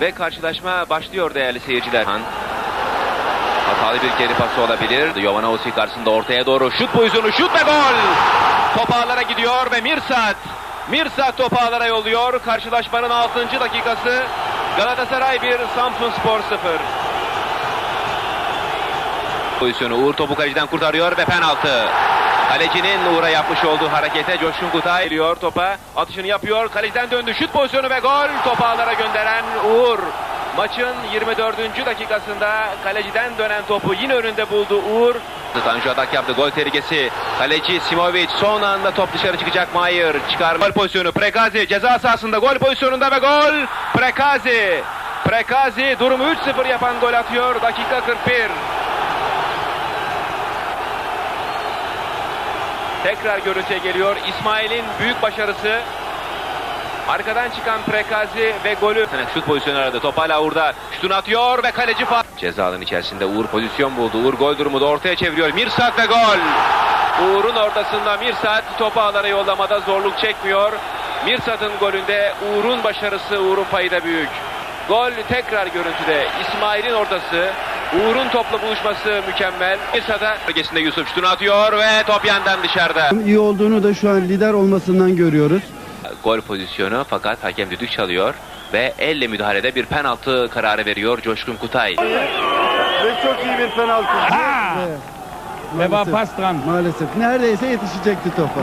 Ve karşılaşma başlıyor değerli seyirciler. Hatalı bir geri pası olabilir. Jovanovski karşısında ortaya doğru şut pozisyonu şut ve gol. Top ağlara gidiyor ve Mirsat. Mirsat topu ağlara yolluyor. Karşılaşmanın 6. dakikası. Galatasaray 1, Samsun Spor 0. Pozisyonu Uğur topu kaleciden kurtarıyor ve penaltı. Kalecinin Uğur'a yapmış olduğu harekete Coşkun Kutay geliyor topa. Atışını yapıyor. Kaleciden döndü. Şut pozisyonu ve gol. Topu ağlara gönderen Uğur. Maçın 24. dakikasında kaleciden dönen topu yine önünde buldu Uğur. Tanju atak yaptı. Gol tehlikesi. Kaleci Simovic son anda top dışarı çıkacak. Mayer çıkar. Gol pozisyonu. Prekazi ceza sahasında gol pozisyonunda ve gol. Prekazi. Prekazi durumu 3-0 yapan gol atıyor. Dakika 41. Tekrar görüntüye geliyor. İsmail'in büyük başarısı. Arkadan çıkan Prekazi ve golü. Şut pozisyonu aradı. Top hala Uğur'da. Şutunu atıyor ve kaleci fa... Ceza alanı içerisinde Uğur pozisyon buldu. Uğur gol durumu da ortaya çeviriyor. Mirsat ve gol. Uğur'un ortasında Mirsat topu ağlara yollamada zorluk çekmiyor. Mirsat'ın golünde Uğur'un başarısı, Uğur'un payı da büyük. Gol tekrar görüntüde. İsmail'in ortası. Uğur'un topla buluşması mükemmel. Mirsat'a bölgesinde Yusuf şutunu atıyor ve top yandan dışarıda. İyi olduğunu da şu an lider olmasından görüyoruz. Gol pozisyonu fakat hakem düdük çalıyor ve elle müdahalede bir penaltı kararı veriyor Coşkun Kutay. Ve çok iyi bir penaltı. Fast dran. Maalesef. Neredeyse yetişecekti topa.